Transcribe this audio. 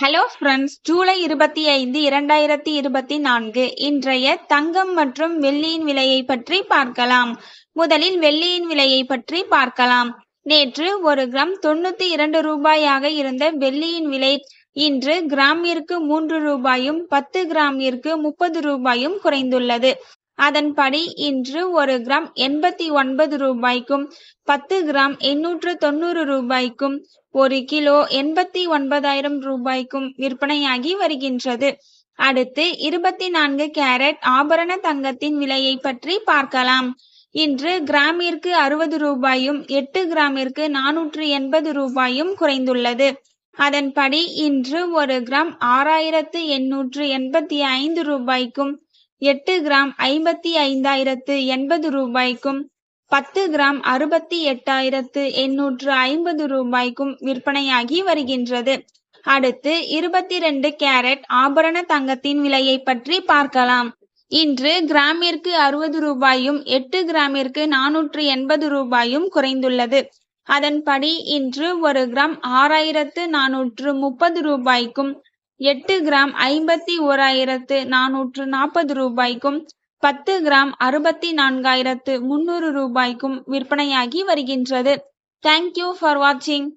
Hello friends July இருபத்தி ஐந்து இரண்டாயிரத்தி இருபத்தி நான்கு. இன்றைய தங்கம் மற்றும் வெள்ளியின் விலையை பற்றி பார்க்கலாம். முதலில் வெள்ளியின் விலையை பற்றி பார்க்கலாம். நேற்று ஒரு கிராம் தொண்ணூத்தி இரண்டு ரூபாயாக இருந்த வெள்ளியின் விலை இன்று கிராமிற்கு மூன்று ரூபாயும் பத்து கிராமிற்கு முப்பது ரூபாயும் குறைந்துள்ளது. அதன்படி இன்று ஒரு கிராம் எண்பத்தி ஒன்பது ரூபாய்க்கும் பத்து கிராம் எண்ணூற்று தொண்ணூறு ரூபாய்க்கும் ஒரு கிலோ எண்பத்தி ஒன்பதாயிரம் ரூபாய்க்கும் விற்பனையாகி வருகின்றது. அடுத்து இருபத்தி நான்கு கேரட் ஆபரண தங்கத்தின் விலையை பற்றி பார்க்கலாம். இன்று கிராமிற்கு அறுபது ரூபாயும் எட்டு கிராமிற்கு நானூற்று எண்பது ரூபாயும் குறைந்துள்ளது. அதன்படி இன்று ஒரு கிராம் ஆறாயிரத்து எண்ணூற்று எண்பத்தி ஐந்து ரூபாய்க்கும் எட்டு கிராம் ஐம்பத்தி ஐந்தாயிரத்து எண்பது ரூபாய்க்கும் பத்து கிராம் அறுபத்தி எட்டாயிரத்து எண்ணூற்று ஐம்பது ரூபாய்க்கும் விற்பனையாகி வருகின்றது. அடுத்து இருபத்தி ரெண்டு கேரட் ஆபரண தங்கத்தின் விலையை பற்றி பார்க்கலாம். இன்று கிராமிற்கு அறுபது ரூபாயும் எட்டு கிராமிற்கு நானூற்று எண்பது ரூபாயும் குறைந்துள்ளது. அதன்படி இன்று ஒரு கிராம் ஆறாயிரத்து நானூற்று முப்பது ரூபாய்க்கும் எட்டு கிராம் ஐம்பத்தி ஓராயிரத்து நானூற்று நாற்பது ரூபாய்க்கும் பத்து கிராம் அறுபத்தி நான்காயிரத்து முன்னூறு ரூபாய்க்கும் விற்பனையாகி வருகின்றது. தேங்க்யூ ஃபார் வாட்சிங்